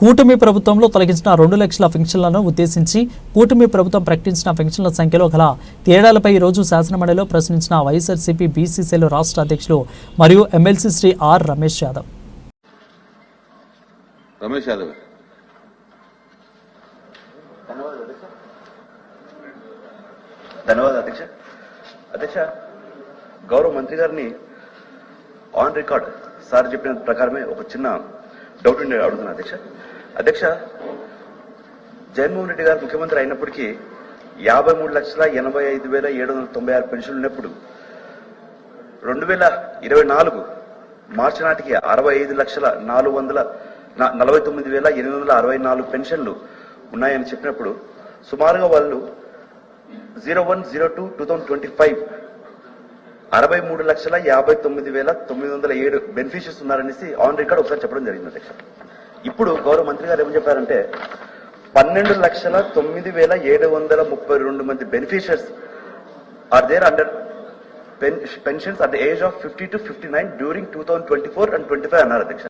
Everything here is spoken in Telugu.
కూటమి ప్రభుత్వంలో తొలగించిన రెండు లక్షల పెన్షన్లను ఉద్దేశించి కూటమి ప్రభుత్వం ప్రకటించిన పెన్షన్ల సంఖ్యలో గల తేడాలపై ఈ రోజు శాసనమండలిలో ప్రశ్నించిన వైఎస్ఆర్సీపీ బీసీసీలు రాష్ట్ర అధ్యక్షులు మరియు ఎమ్మెల్సీ శ్రీ ఆర్ రమేష్ యాదవ్. రమేష్ యాదవ్. ధన్యవాదాలు అధ్యక్ష. అధ్యక్ష గౌరవ మంత్రి గారిని ఆన్ రికార్డ్ సార్ చెప్పిన ప్రకారమే ఒక చిన్న డౌట్ ఉండే అడుగుతున్నా అధ్యక్ష. అధ్యక్ష జగన్మోహన్ రెడ్డి గారు ముఖ్యమంత్రి అయినప్పటికీ యాభై మూడు లక్షల ఎనభై ఐదు వేల ఏడు వందల తొంభై ఆరు పెన్షన్లు ఉన్నప్పుడు రెండు వేల ఇరవై నాలుగు మార్చి నాటికి అరవై ఐదు లక్షల నాలుగు వందల నలభై తొమ్మిది వేల ఎనిమిది వందల అరవై నాలుగు పెన్షన్లు ఉన్నాయని చెప్పినప్పుడు సుమారుగా వాళ్ళు zero one zero two two thousand twenty five అరవై మూడు లక్షల యాభై తొమ్మిది వేల తొమ్మిది వందల ఏడు బెనిఫిషియర్స్ ఉన్నారనేసి ఆన్ రికార్డ్ ఒకసారి చెప్పడం జరిగింది అధ్యక్ష. ఇప్పుడు గౌరవ మంత్రి గారు ఏమని చెప్పారంటే పన్నెండు లక్షల తొమ్మిది వేల ఏడు వందల ముప్పై రెండు మంది beneficiaries are there under pensions at the age of fifty to fifty nine during two thousand twenty four and twenty five అన్నారు అధ్యక్ష.